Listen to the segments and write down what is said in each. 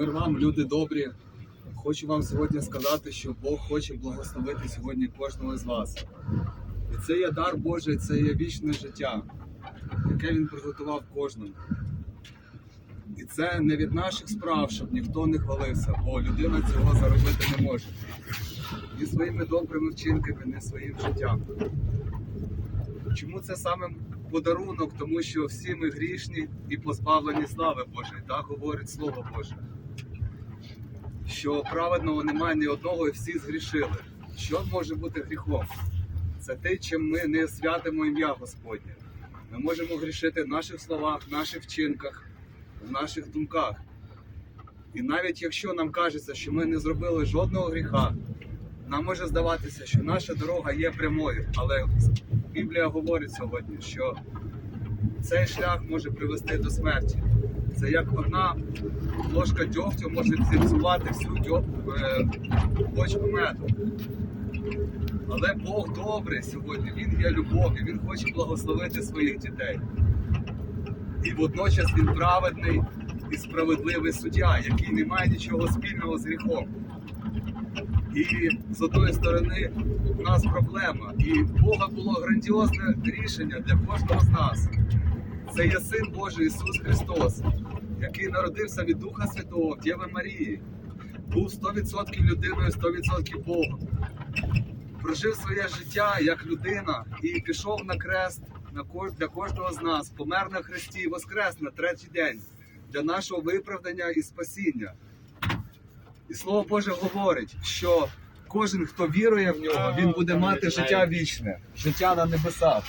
Мир вам, люди добрі. Хочу вам сьогодні сказати, що Бог хоче благословити сьогодні кожного з вас. І це є дар Божий, це є вічне життя, яке Він приготував кожному. І це не від наших справ, щоб ніхто не хвалився, бо людина цього заробити не може. Ні своїми добрими вчинками, ні своїм життям. Чому це саме подарунок? Тому що всі ми грішні і позбавлені слави Божої. Так говорить Слово Боже. Що праведного немає ні одного, і всі згрішили. Що може бути гріхом? Це те, чим ми не святимо ім'я Господнє. Ми можемо грішити в наших словах, в наших вчинках, в наших думках. І навіть якщо нам кажеться, що ми не зробили жодного гріха, нам може здаватися, що наша дорога є прямою, але Біблія говорить сьогодні, що цей шлях може привести до смерті. Це як одна ложка дьогтю може зіпсувати всю е, бочку меду. Але Бог добрий сьогодні, Він є любов, і Він хоче благословити своїх дітей. І водночас він праведний і справедливий суддя, який не має нічого спільного з гріхом. І з одної сторони у нас проблема. І в Бога було грандіозне рішення для кожного з нас. Це є Син Божий Ісус Христос, який народився від Духа Святого в Дєви Марії, був 100% людиною, 100% Богом. Прожив своє життя як людина і пішов на крест для кожного з нас, помер на хресті і воскрес на третій день для нашого виправдання і спасіння. І слово Боже говорить, що кожен, хто вірує в нього, він буде мати життя вічне, життя на небесах.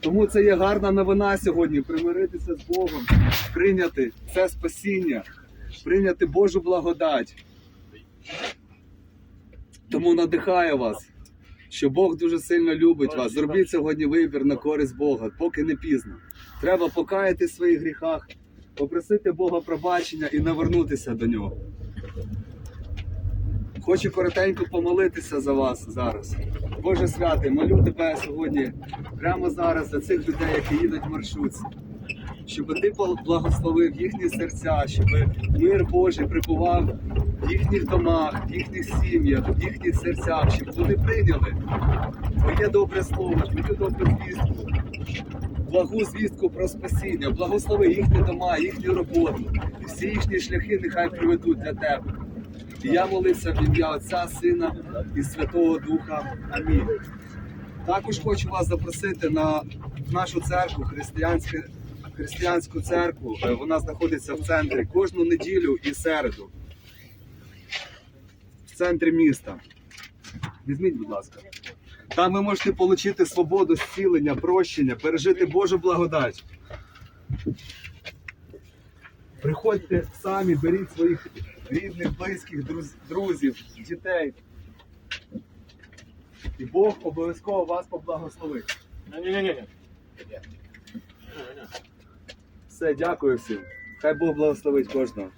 Тому це є гарна новина сьогодні примиритися з Богом, прийняти це спасіння, прийняти Божу благодать. Тому надихаю вас, що Бог дуже сильно любить вас. Зробіть сьогодні вибір на користь Бога, поки не пізно. Треба покаятись в своїх гріхах, попросити Бога пробачення і навернутися до нього. Хочу коротенько помолитися за вас зараз. Боже святий, молю тебе сьогодні, прямо зараз за цих людей, які їдуть в маршрутці. Щоб ти благословив їхні серця, щоб мир Божий прибував в їхніх домах, в їхніх сім'ях, в їхніх серцях, щоб вони прийняли твоє добре слово, твою добру звістку, благу звістку про спасіння, благослови їхні дома, їхню роботу, всі їхні шляхи нехай приведуть для тебе. І я молився в ім'я Отця, Сина і Святого Духа. Амінь. Також хочу вас запросити на нашу церкву, християнську церкву. Е, Вона знаходиться в центрі кожну неділю і середу. В центрі міста. Візьміть, будь ласка. Там ви можете отримати свободу, зцілення, прощення, пережити Божу благодать. Приходьте самі, беріть своїх рідних, близьких, друз- друзів, дітей. І Бог обов'язково вас поблагословить. Ні-ні-ні. Все, дякую всім. Хай Бог благословить кожного.